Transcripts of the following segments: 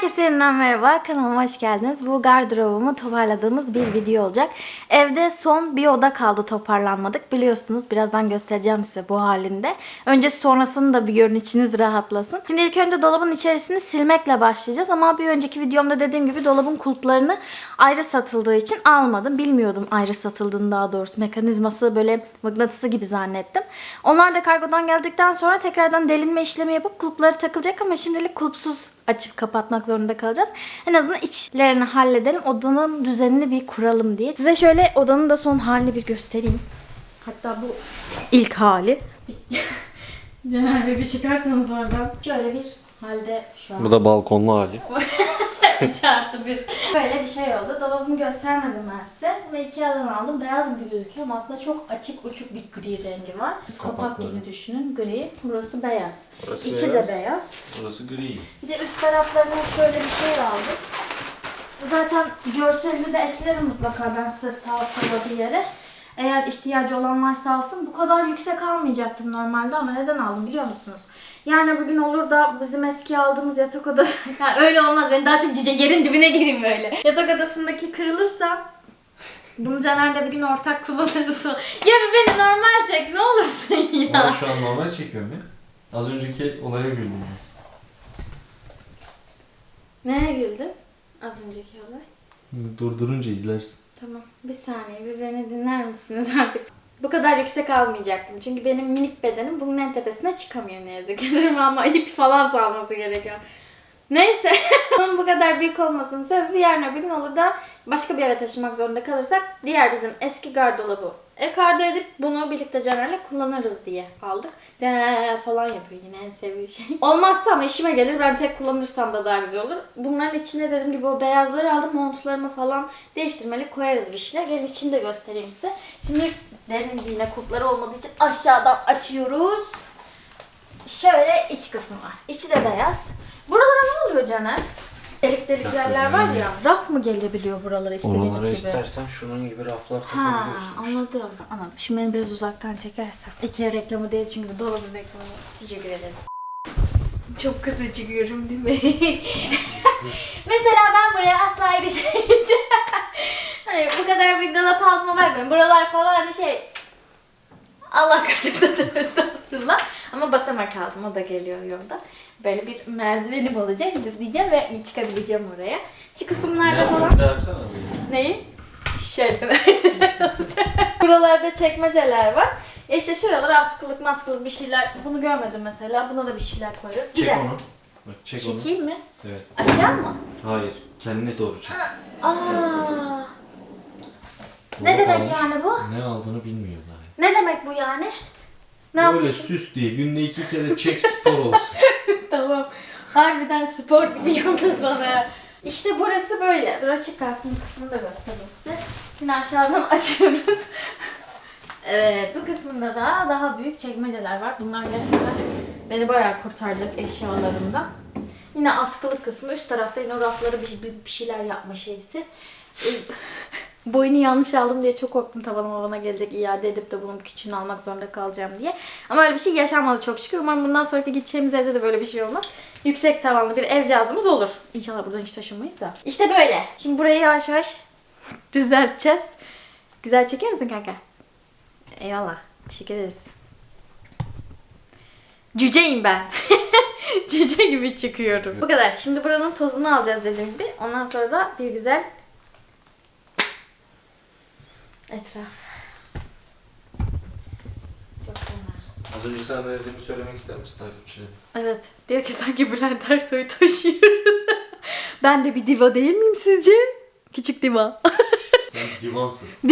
Herkese yeniden merhaba. Kanalıma hoş geldiniz. Bu gardırobumu toparladığımız bir video olacak. Evde son bir oda kaldı toparlanmadık. Biliyorsunuz birazdan göstereceğim size bu halinde. Önce sonrasını da bir görün içiniz rahatlasın. Şimdi ilk önce dolabın içerisini silmekle başlayacağız. Ama bir önceki videomda dediğim gibi dolabın kulplarını ayrı satıldığı için almadım. Bilmiyordum ayrı satıldığını daha doğrusu. Mekanizması böyle mıknatısı gibi zannettim. Onlar da kargodan geldikten sonra tekrardan delinme işlemi yapıp kulpları takılacak ama şimdilik kulpsuz açıp kapatmak zorunda kalacağız. En azından içlerini halledelim. Odanın düzenini bir kuralım diye. Size şöyle odanın da son halini bir göstereyim. Hatta bu ilk hali. Caner Bey bir çıkarsanız oradan. Şöyle bir halde şu an. Bu da balkonlu hali. 3 artı 1. Böyle bir şey oldu. Dolabımı göstermedim ben size. Bunu Ikea'dan aldım. Beyaz gibi gözüküyor ama aslında çok açık uçuk bir gri rengi var. Kapak Kapakları. gibi düşünün. Gri. Burası beyaz. Burası İçi beyaz. de beyaz. Burası gri. Bir de üst taraflarına şöyle bir şey aldım. Zaten görselini de eklerim mutlaka ben size sağ sola bir yere. Eğer ihtiyacı olan varsa alsın. Bu kadar yüksek almayacaktım normalde ama neden aldım biliyor musunuz? Yani bugün olur da bizim eski aldığımız yatak odası... yani öyle olmaz. Ben daha çok cüce yerin dibine gireyim böyle. Yatak odasındaki kırılırsa bunu Caner'le bir gün ortak kullanırız. ya bir beni normal çek ne olursun ya. Ama şu an normal çekiyorum ya. Az önceki olaya güldüm. Neye güldün? Az önceki olay. Durdurunca izlersin. Tamam. Bir saniye bir beni dinler misiniz? Bu kadar yüksek almayacaktım. Çünkü benim minik bedenim bunun en tepesine çıkamıyor ne yazık ki. Ama ip falan salması gerekiyor. Neyse. Bunun bu kadar büyük olmasının sebebi yarın öbür gün olur da başka bir eve taşımak zorunda kalırsak diğer bizim eski gardolabı ekarda edip bunu birlikte Caner'le kullanırız diye aldık. Caner falan yapıyor yine en sevdiği şey. Olmazsa ama işime gelir ben tek kullanırsam da daha güzel olur. Bunların içine dediğim gibi o beyazları aldım montlarımı falan değiştirmeli koyarız bir şeyler. Gelin içini de göstereyim size. Şimdi gibi yine kulpları olmadığı için aşağıdan açıyoruz. Şöyle iç kısmı var. İçi de beyaz. Buralara ne oluyor Caner? Delik delik yerler var ya. Raf mı gelebiliyor buralara istediğiniz Oralara gibi? istersen şunun gibi raflar Ha takabiliyorsun. anladım. Anladım. Şimdi beni biraz uzaktan çekersen. İki reklamı değil çünkü dolabı reklamı. Teşekkür ederim. Çok kısa çıkıyorum değil mi? Mesela ben buraya asla erişemeyeceğim. Hani bu kadar bir dolap altıma bakmayın. Buralar falan hani şey... Allah katında da estağfurullah. Ama basamak aldım. O da geliyor yolda. Böyle bir merdivenim olacak. Zıplayacağım ve çıkabileceğim oraya. Şu kısımlarda falan... Neyi? Şöyle olacak. Buralarda çekmeceler var. E işte şuralara askılık maskılık bir şeyler. Bunu görmedim mesela. Buna da bir şeyler koyarız. Bir Çek de- onu. Bak çek onu. Çekeyim mi? Evet. Aşağı mı? Hayır. Kendine doğru çek. Aa. Ne demek almış, yani bu? Ne aldığını bilmiyor daha. Ne demek bu yani? Ne Böyle yapıyorsun? süs diye günde iki kere çek spor olsun. tamam. Harbiden spor gibi yalnız bana. İşte burası böyle. Dur açık kalsın kısmını da göstereyim size. Yine aşağıdan açıyoruz. evet bu kısmında da daha büyük çekmeceler var. Bunlar gerçekten beni bayağı kurtaracak eşyalarımda. Yine askılık kısmı. Üst tarafta yine o raflara bir, bir, bir şeyler yapma şeysi. Boyunu yanlış aldım diye çok korktum tavanıma bana gelecek iade edip de bunun küçüğünü almak zorunda kalacağım diye. Ama öyle bir şey yaşanmadı çok şükür. Umarım bundan sonraki gideceğimiz evde de böyle bir şey olmaz. Yüksek tavanlı bir ev cihazımız olur. İnşallah buradan hiç taşınmayız da. İşte böyle. Şimdi burayı yavaş yavaş düzelteceğiz. Güzel çeker misin kanka? Eyvallah. Teşekkür ederiz. Cüceyim ben. Cüce gibi çıkıyorum. Bu kadar. Şimdi buranın tozunu alacağız dediğim gibi. Ondan sonra da bir güzel etraf. Çok fena. Az önce sana verdiğimi söylemek ister misin takipçilerine? Evet. Diyor ki sanki Bülent Ersoy'u taşıyoruz. ben de bir diva değil miyim sizce? Küçük diva. Sen divansın.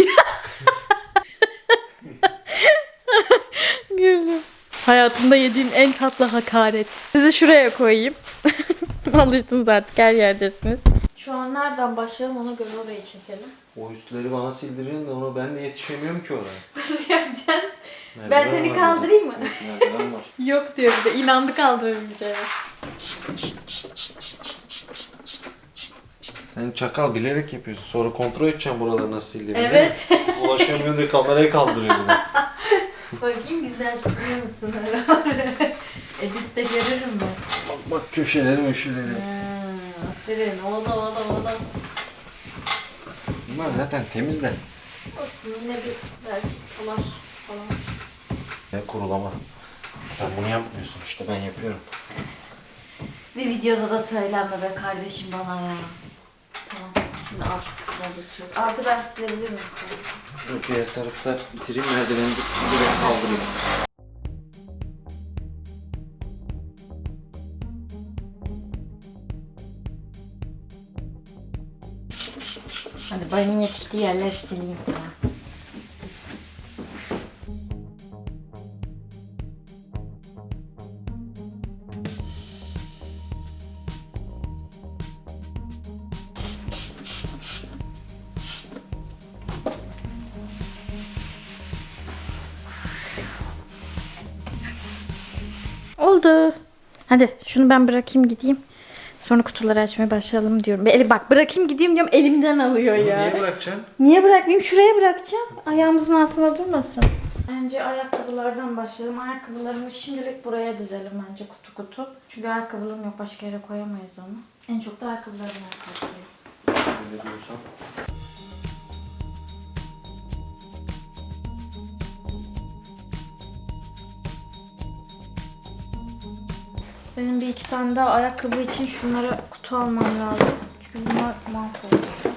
Güldüm. Hayatımda yediğim en tatlı hakaret. Sizi şuraya koyayım. Alıştınız artık her yerdesiniz. Şu an nereden başlayalım ona göre orayı çekelim. O üstleri bana sildirin de ona ben de yetişemiyorum ki oraya. Nasıl yapacağız? Ben Merdiven seni var kaldırayım mı? burada. Merdiven var. Yok diyor bir de inandı kaldırabileceğine. Sen çakal bilerek yapıyorsun. Sonra kontrol edeceğim buraları nasıl sildiğini. değil mi? Evet. Ulaşamıyor diye kamerayı kaldırıyor de. Bakayım güzel siliyor musun oraları? Editte görürüm ben. Bak bak köşeleri möşeleri. Hmm, Aferin oğlum oğlum oğlum. Bunlar zaten temiz de. Olsun yine bir belki falan. Ne kurulama. Sen bunu yapmıyorsun işte ben yapıyorum. Bir videoda da söylenme be kardeşim bana ya. Tamam. Şimdi alt kısmına geçiyoruz. Altı ben silebilirim istedim. Dur diğer tarafta bitireyim merdiveni direkt kaldırayım. Hadi bayımın yetiştiği yerleri sileyim ya. Oldu. Hadi şunu ben bırakayım gideyim. Sonra kutuları açmaya başlayalım diyorum. Eli bak bırakayım gideyim diyorum elimden alıyor ya. Niye bırakacaksın? Niye bırakmayayım? Şuraya bırakacağım. Ayağımızın altında durmasın. Önce ayakkabılardan başlayalım. Ayakkabılarımı şimdilik buraya dizelim bence kutu kutu. Çünkü ayakkabılığım yok. Başka yere koyamayız onu. En çok da ayakkabılarımı ayakkabılayım. Ne diyorsan. Benim bir iki tane daha ayakkabı için şunlara kutu almam lazım. Çünkü bunlar mahvolmuş.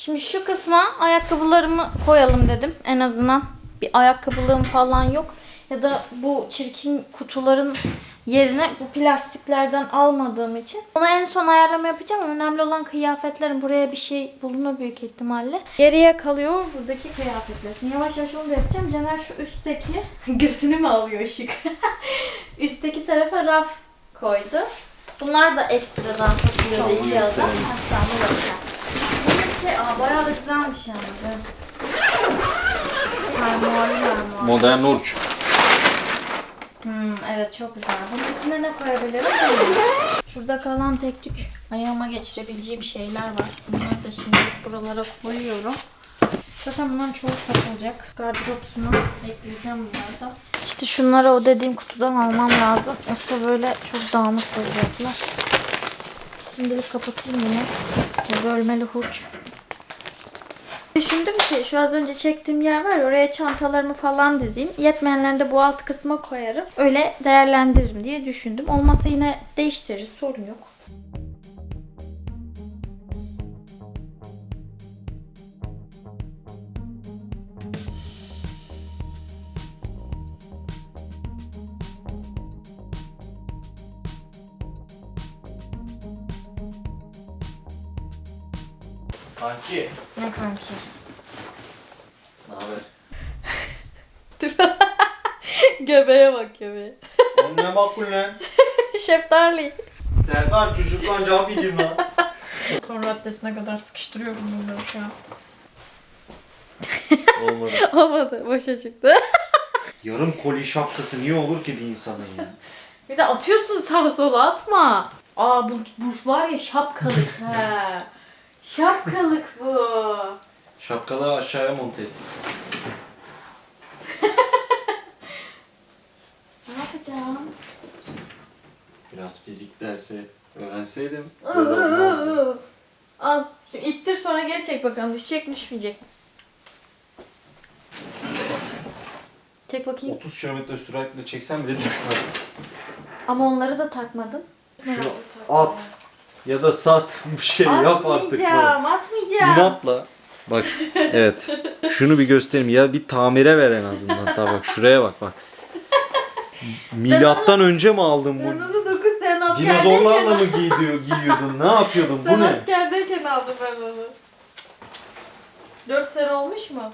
Şimdi şu kısma ayakkabılarımı koyalım dedim. En azından bir ayakkabılığım falan yok. Ya da bu çirkin kutuların yerine bu plastiklerden almadığım için. Ona en son ayarlama yapacağım. Önemli olan kıyafetlerin. Buraya bir şey bulunur büyük ihtimalle. Geriye kalıyor buradaki kıyafetler. Şimdi yavaş yavaş onu da yapacağım. Caner şu üstteki gözünü mü alıyor ışık? üstteki tarafa raf koydu. Bunlar da ekstradan satılıyor Ikea'da. gösterelim. Hatta bu içi aa, bayağı da güzelmiş yalnız. Fermuarlı fermuarlı. Modern uç. Hmm, evet çok güzel. Bunun içine ne koyabilirim? Şurada kalan tek tük ayağıma geçirebileceğim şeyler var. Bunları da şimdi buralara koyuyorum. Zaten bunların çoğu satılacak. Gardırop ekleyeceğim bunları da. İşte şunları o dediğim kutudan almam lazım. Yoksa böyle çok dağınık olacaklar. Şimdilik kapatayım yine. Bölmeli hurç. Düşündüm ki şu az önce çektiğim yer var ya oraya çantalarımı falan dizeyim. Yetmeyenlerini de bu alt kısma koyarım. Öyle değerlendiririm diye düşündüm. Olmazsa yine değiştiririz sorun yok. Kanki. Ne kanki? Ne haber? Göbeğe bak göbeğe. Oğlum ne makul lan? Şeftali. Serkan çocuktan cevap yiyeyim lan. Son raddesine kadar sıkıştırıyorum bunları şu an. Olmadı. Olmadı. Boşa çıktı. Yarım koli şapkası niye olur ki bir insanın ya? Bir de atıyorsun sağa sola atma. Aa bu, bu var ya şapkalık he. Şapkalık bu. Şapkalı aşağıya monte ettim. Ne yapacağım? Biraz fizik dersi öğrenseydim böyle olmazdı. Al. Şimdi ittir sonra geri çek bakalım. Düşecek mi düşmeyecek mi? Çek bakayım. 30 km süratle çeksem bile düşmez. Ama onları da takmadın. Şunu at ya da sat bir şey yap artık. Atmayacağım, atmayacağım. İnatla. Bak evet. Şunu bir göstereyim. Ya bir tamire ver en azından. Daha bak şuraya bak bak. Milattan önce mi aldın Ben bu? onu 9 sene askerdeyken Dinozorlarla mı giyiyor, giyiyordun? Ne yapıyordun? Sen Bu ne? askerdeyken aldım ben onu. Dört sene olmuş mu?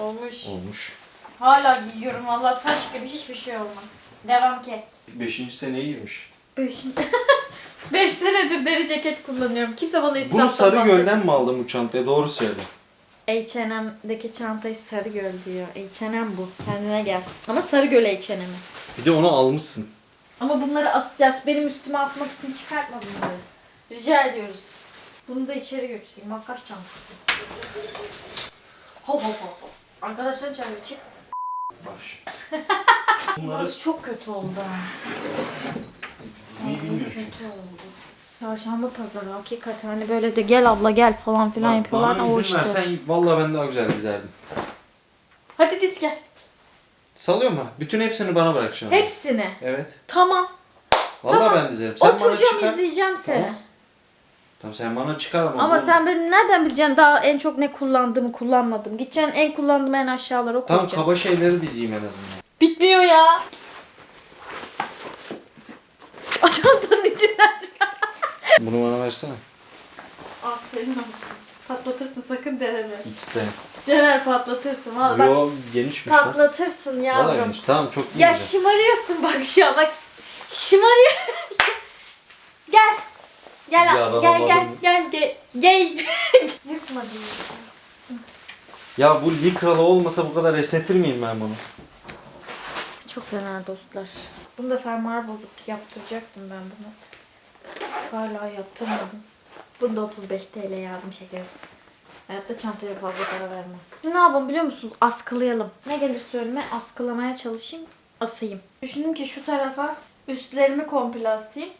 Olmuş. Olmuş. Hala giyiyorum valla taş gibi hiçbir şey olmaz. Devam ki. Beşinci seneye girmiş. Beş, Beş senedir deri ceket kullanıyorum. Kimse bana israftan Bunu sarı bahsetmiyor. gölden mi aldın bu çantaya? Doğru söyle. H&M'deki çantayı Sarıgöl diyor. H&M bu. Kendine gel. Ama Sarıgöl H&M'i. Bir de onu almışsın. Ama bunları asacağız. Benim üstüme atmak için çıkartma bunları. Rica ediyoruz. Bunu da içeri götüreyim. Makas çantası. Hop hop hop. Arkadaşlar çağırıyor. Çık. Bunları Burası çok kötü oldu. ha. Çünkü. Kötü oldu. Çarşamba pazarı hakikaten hani böyle de gel abla gel falan filan Bak, yapıyorlar. Bana O izin işte. versen valla ben daha güzel dizerdim. Hadi diz gel. Salıyor mu? Bütün hepsini bana bırakacaksın. Hepsini. Evet. Tamam. Valla Tamam. ben dizerim. Sen bana Oturacağım çıkar. izleyeceğim seni. Tamam. Tamam sen bana çıkar ama. Ama bu- sen benim nereden bileceksin daha en çok ne kullandığımı kullanmadım. Gideceksin en kullandığım en aşağılara Tamam koyacaksın. kaba şeyleri dizeyim en azından. Bitmiyor ya. O çantanın içinden çıkar. Bunu bana versene. Al senin olsun. Patlatırsın sakın deneme. İkisi. Caner patlatırsın valla bak. Yo genişmiş lan. Patlatırsın Valla yavrum. geniş. Tamam çok iyi. Ya güzel. şımarıyorsun bak şu an bak. Şımarıyor. gel. Gel Ya ben gel gel anladım. gel gel gel. Yırtma. Ya bu likralı olmasa bu kadar esnetir miyim ben bunu? Çok fena dostlar. Bunda fermuar bozuktu. Yaptıracaktım ben bunu. Hala yaptırmadım. Bunda 35 TL yardım şekerim. Hayatta çantaya fazla para vermem. Ne yapalım biliyor musunuz? Askılayalım. Ne gelirse önüme askılamaya çalışayım. Asayım. Düşündüm ki şu tarafa üstlerimi komple asayım.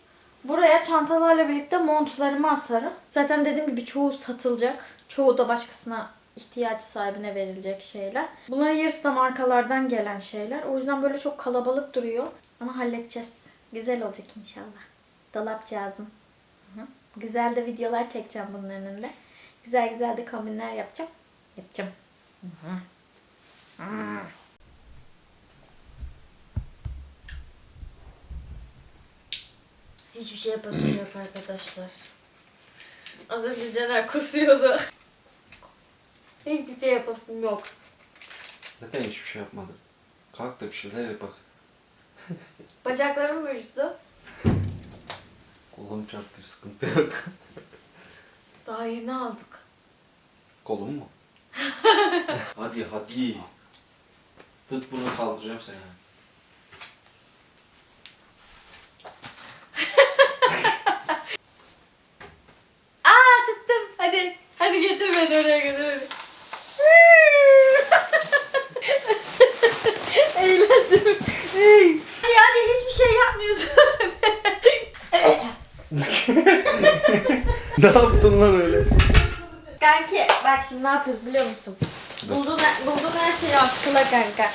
Buraya çantalarla birlikte montlarımı asarım. Zaten dediğim gibi çoğu satılacak. Çoğu da başkasına ihtiyaç sahibine verilecek şeyler. Bunların yarısı da markalardan gelen şeyler. O yüzden böyle çok kalabalık duruyor. Ama halledeceğiz. Güzel olacak inşallah. Dolapcağızım. Güzel de videolar çekeceğim bunun önünde. Güzel güzel de kombinler yapacağım. Yapacağım. Hı. Hı. Hiçbir şey yapasım yok arkadaşlar. Az önce Caner kusuyordu. Hiçbir şey yapasım yok. Zaten hiçbir şey yapmadım. Kalk da bir şeyler yap bak. Bacaklarım uyuştu. Kolum çarptı sıkıntı yok. Daha yeni aldık. Kolum mu? hadi hadi. Tut bunu kaldıracağım seni. Aa tuttum. Hadi. Hadi getir beni oraya götür. Eğlendim. Hadi hadi hiçbir şey yapmıyorsun. ne yaptın lan öyle? Kanki bak şimdi ne yapıyoruz biliyor musun? Bulduğun, bulduğun her şeyi askıla kanka.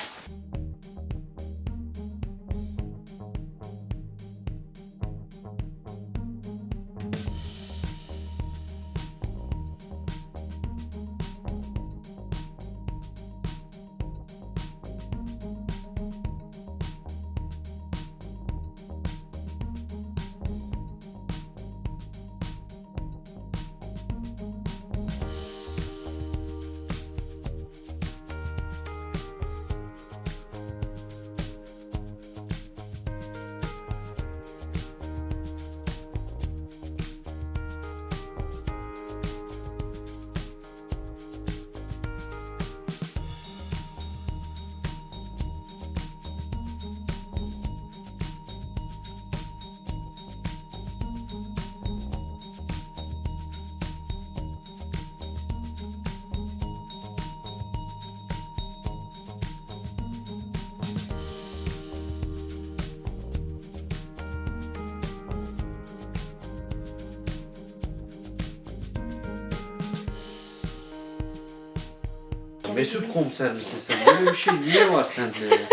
Mesut komiser misin sen? Böyle bir şey niye var sende ya?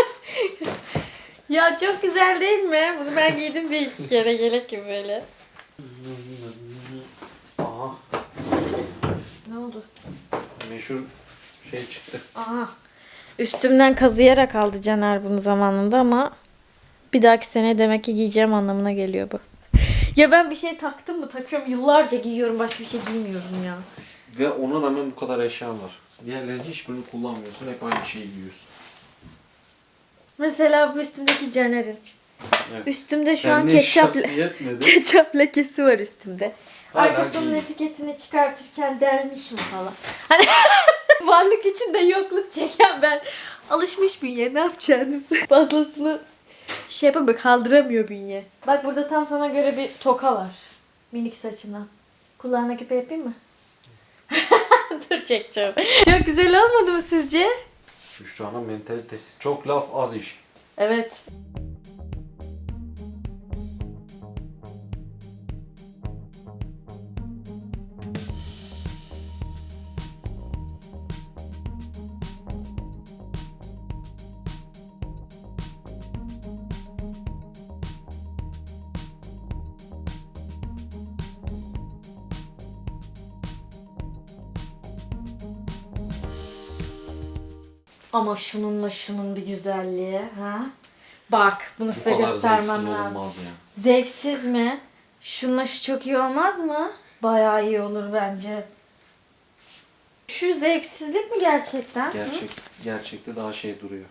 Ya çok güzel değil mi? Bunu ben giydim bir iki kere yelek gibi böyle. Aha Ne oldu? meşhur şey çıktı. Aha. Üstümden kazıyarak aldı Caner bunu zamanında ama bir dahaki sene demek ki giyeceğim anlamına geliyor bu. Ya ben bir şey taktım mı takıyorum yıllarca giyiyorum başka bir şey giymiyorum ya. Ve ona rağmen bu kadar eşyan var. Diğerlerinin hiçbirini kullanmıyorsun. Hep aynı şeyi giyiyorsun. Mesela bu üstümdeki Caner'in. Evet. Üstümde şu an Kendine ketçap, yetmedi. ketçap lekesi var üstümde. Hala Arkasının giyiyor. etiketini çıkartırken delmişim falan. Hani varlık içinde yokluk çeken ben. Alışmış bünye ne yapacaksınız? Fazlasını şey yapamıyor kaldıramıyor bünye. Bak burada tam sana göre bir toka var. Minik saçına. Kulağına küpe yapayım mı? Dur çekeceğim. Çok güzel olmadı mı sizce? Büşra'nın mentalitesi. Çok laf az iş. Evet. Ama şununla şunun bir güzelliği ha. Bak bunu size kadar göstermem zevksiz lazım. olmaz ya. Zevksiz mi? Şununla şu çok iyi olmaz mı? Bayağı iyi olur bence. Şu zevksizlik mi gerçekten? Gerçek, gerçekte daha şey duruyor.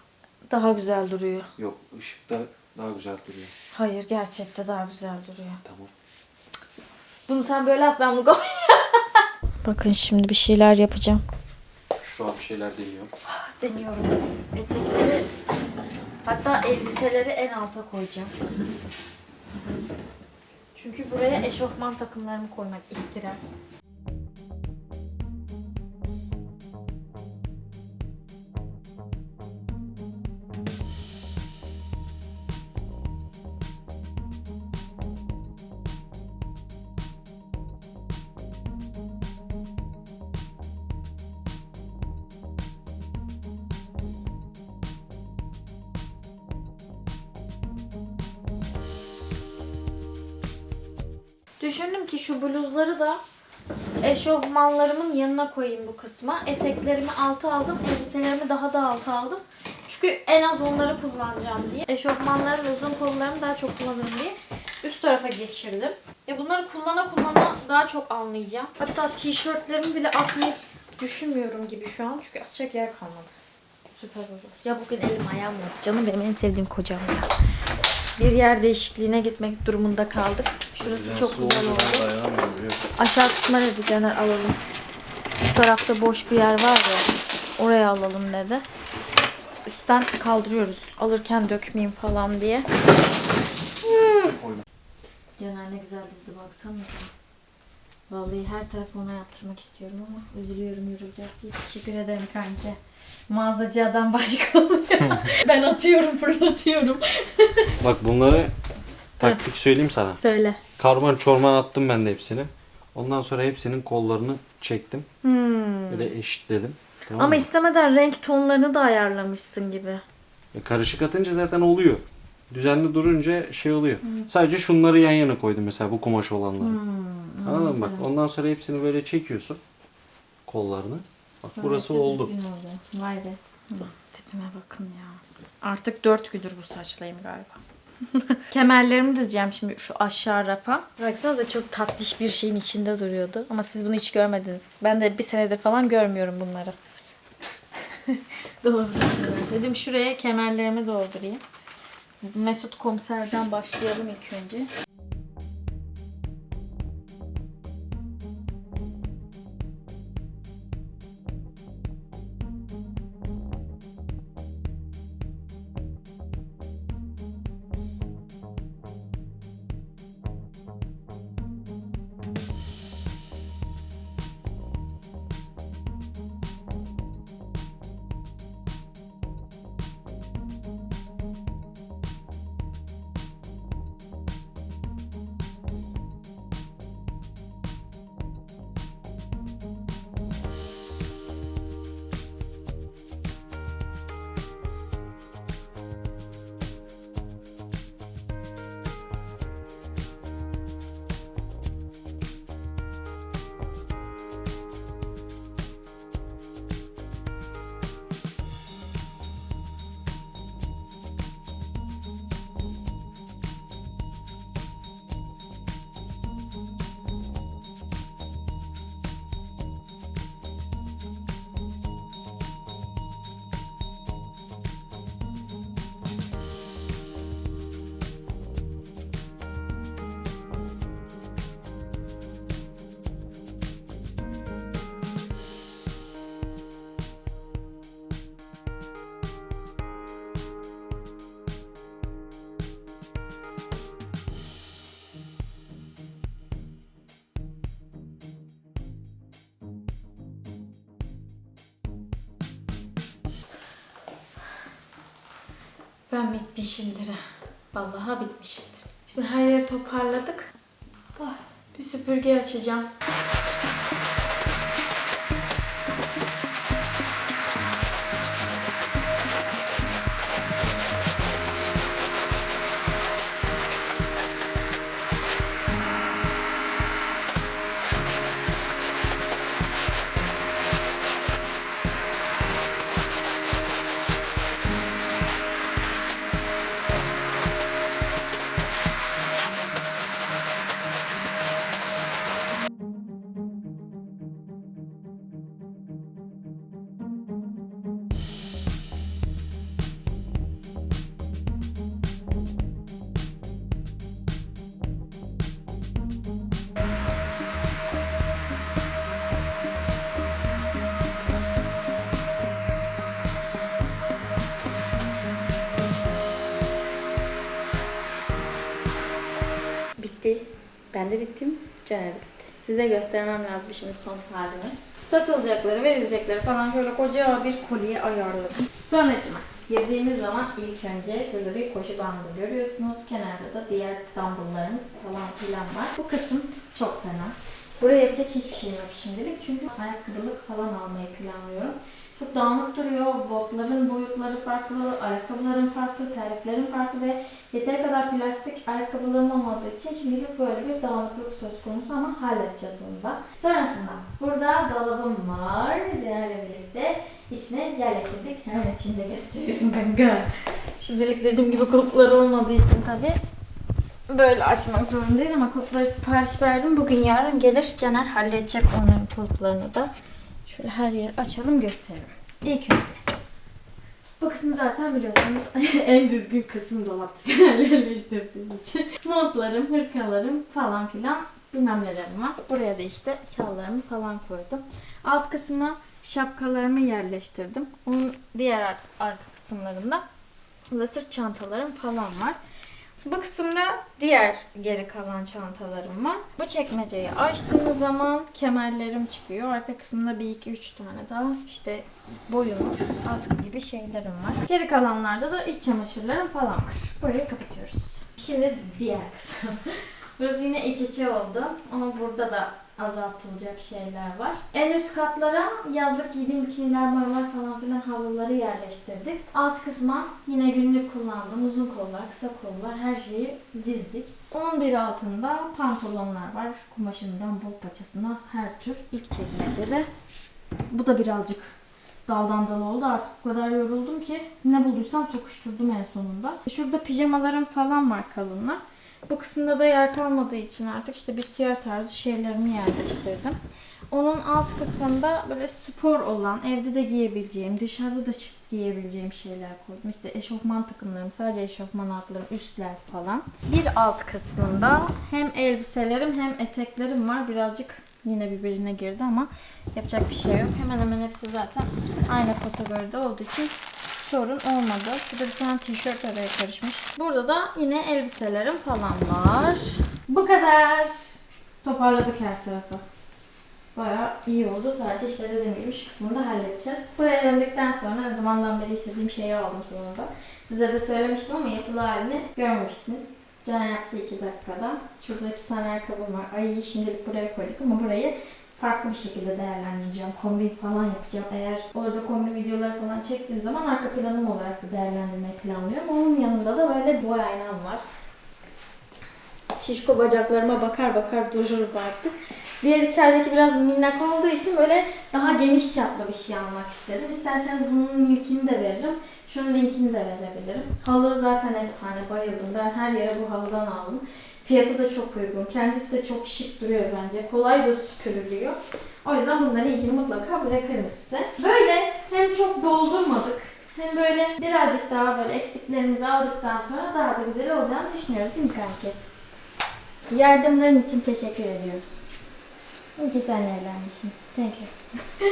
Daha güzel duruyor. Yok ışıkta daha güzel duruyor. Hayır gerçekte daha güzel duruyor. Tamam. Bunu sen böyle as ben bunu. Bakın şimdi bir şeyler yapacağım. Şu an bir şeyler deniyor. Deniyorum. Etekleri hatta elbiseleri en alta koyacağım. Çünkü buraya eşofman takımlarımı koymak istiyorum. Düşündüm ki şu bluzları da eşofmanlarımın yanına koyayım bu kısma. Eteklerimi alta aldım, elbiselerimi daha da alta aldım. Çünkü en az onları kullanacağım diye. Eşofmanlarım ve uzun kollarımı daha çok kullanırım diye üst tarafa geçirdim. E bunları kullana kullana daha çok anlayacağım. Hatta tişörtlerimi bile asmayı düşünmüyorum gibi şu an. Çünkü asacak yer kalmadı. Süper olur. Ya bugün elim ayağım yok. Canım benim en sevdiğim kocam ya. Bir yer değişikliğine gitmek durumunda kaldık. Şurası çok güzel oldu. Aşağı kısma dedi Caner alalım. Şu tarafta boş bir yer var ya. Oraya alalım dedi. Üstten kaldırıyoruz. Alırken dökmeyeyim falan diye. Caner ne güzel dizdi baksanıza. Vallahi her tarafı ona yaptırmak istiyorum ama üzülüyorum yorulacak diye. Teşekkür ederim kanki. Mağazacı adam başka oluyor. ben atıyorum fırlatıyorum. Bak bunları taktik söyleyeyim sana. Söyle. Karman çorman attım ben de hepsini. Ondan sonra hepsinin kollarını çektim. Hmm. Böyle eşitledim. Tamam Ama mı? istemeden renk tonlarını da ayarlamışsın gibi. E, Karışık atınca zaten oluyor. Düzenli durunca şey oluyor. Sadece şunları yan yana koydum mesela bu kumaş olanları. Hmm, Anladın mı? Bak ondan sonra hepsini böyle çekiyorsun. Kollarını. Bak burası Sonra oldu. düzgün oldu. Vay be. Tipime bakın ya. Artık dört güdür bu saçlayım galiba. Kemerlerimi dizeceğim şimdi şu aşağı rafa. Baksanıza çok tatlış bir şeyin içinde duruyordu. Ama siz bunu hiç görmediniz. Ben de bir senedir falan görmüyorum bunları. Dedim şuraya kemerlerimi doldurayım. Mesut komiserden başlayalım ilk önce. Ben bitmişimdir. Vallahi bitmişimdir. Şimdi her yeri toparladık. Ah, bir süpürge açacağım. Bitti. Ben de bittim. Caner bitti. Size göstermem lazım şimdi son halini. Satılacakları, verilecekleri falan şöyle koca bir kolye ayarladım. Sonracıma girdiğimiz zaman ilk önce şöyle bir koşu bandı görüyorsunuz. Kenarda da diğer dumbbelllarımız falan filan var. Bu kısım çok fena. Buraya yapacak hiçbir şey yok şimdilik. Çünkü ayakkabılık falan almayı planlıyorum. Çok dağınık duruyor. Botların boyutları farklı, ayakkabıların farklı, terliklerin farklı ve yeteri kadar plastik ayakkabılarım olmadığı için şimdilik böyle bir dağınıklık söz konusu ama halledeceğiz bunu da. Sonrasında burada dolabım var. Cener'le birlikte içine yerleştirdik. Hemen içinde gösteriyorum kanka. Şimdilik dediğim gibi kulpları olmadığı için tabii böyle açmak zorundayız ama kulpları sipariş verdim. Bugün yarın gelir Caner halledecek onların kulplarını da. Şöyle her yeri açalım gösterelim. İlk önce. Bu kısmı zaten biliyorsunuz en düzgün kısım dolapta yerleştirdiğim için. Montlarım, hırkalarım falan filan bilmem nelerim var. Buraya da işte şallarımı falan koydum. Alt kısmına şapkalarımı yerleştirdim. Onun diğer ar- arka kısımlarında ve sırt çantalarım falan var. Bu kısımda diğer geri kalan çantalarım var. Bu çekmeceyi açtığınız zaman kemerlerim çıkıyor. Arka kısmında bir iki üç tane daha işte boyunmuş, atkı gibi şeylerim var. Geri kalanlarda da iç çamaşırlarım falan var. Burayı kapatıyoruz. Şimdi diğer kısım. Burası yine iç içe oldu ama burada da azaltılacak şeyler var. En üst katlara yazlık giydiğim bikiniler, mayolar falan filan havluları yerleştirdik. Alt kısma yine günlük kullandığım uzun kollar, kısa kollar her şeyi dizdik. Onun bir altında pantolonlar var. Kumaşından bol paçasına her tür ilk çekmecede. Bu da birazcık daldan dala oldu. Artık bu kadar yoruldum ki ne bulduysam sokuşturdum en sonunda. Şurada pijamalarım falan var kalınlar. Bu kısımda da yer kalmadığı için artık işte büstiyer tarzı şeylerimi yerleştirdim. Onun alt kısmında böyle spor olan, evde de giyebileceğim, dışarıda da çıkıp giyebileceğim şeyler koydum. İşte eşofman takımlarım, sadece eşofman altlarım, üstler falan. Bir alt kısmında hem elbiselerim hem eteklerim var. Birazcık yine birbirine girdi ama yapacak bir şey yok. Hemen hemen hepsi zaten aynı kategoride olduğu için sorun olmadı. Şurada bir tane tişört araya karışmış. Burada da yine elbiselerim falan var. Bu kadar. Toparladık her tarafı. Bayağı iyi oldu. Sadece işte dediğim gibi şu kısmını da halledeceğiz. Buraya döndükten sonra ne zamandan beri istediğim şeyi aldım sonunda. Size de söylemiştim ama yapılı halini görmüştünüz. Can yaptı iki dakikada. Şurada iki tane ayakkabım var. Ay şimdilik buraya koyduk ama burayı farklı bir şekilde değerlendireceğim. Kombi falan yapacağım. Eğer orada kombi videoları falan çektiğim zaman arka planım olarak da değerlendirmeyi planlıyorum. Onun yanında da böyle boy aynam var. Şişko bacaklarıma bakar bakar durur artık. Diğer içerideki biraz minnak olduğu için böyle daha geniş çaplı bir şey almak istedim. İsterseniz bunun linkini de veririm. Şunun linkini de verebilirim. Halı zaten efsane bayıldım. Ben her yere bu halıdan aldım. Fiyatı da çok uygun. Kendisi de çok şık duruyor bence. Kolay da süpürülüyor. O yüzden bunların linkini mutlaka bırakırım size. Böyle hem çok doldurmadık hem böyle birazcık daha böyle eksiklerimizi aldıktan sonra daha da güzel olacağını düşünüyoruz değil mi kanki? Yardımların için teşekkür ediyorum. İyi ki evlenmişim. Thank you.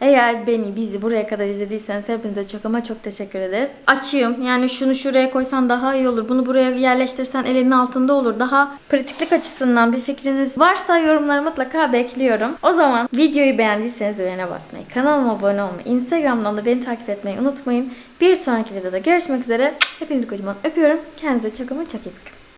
Eğer beni, bizi buraya kadar izlediyseniz hepinize çok ama çok teşekkür ederiz. Açığım. Yani şunu şuraya koysan daha iyi olur. Bunu buraya yerleştirsen elinin altında olur. Daha pratiklik açısından bir fikriniz varsa yorumları mutlaka bekliyorum. O zaman videoyu beğendiyseniz beğene basmayı, kanalıma abone olmayı, Instagram'dan da beni takip etmeyi unutmayın. Bir sonraki videoda görüşmek üzere. Hepinizi kocaman öpüyorum. Kendinize çok ama çok iyi bakın.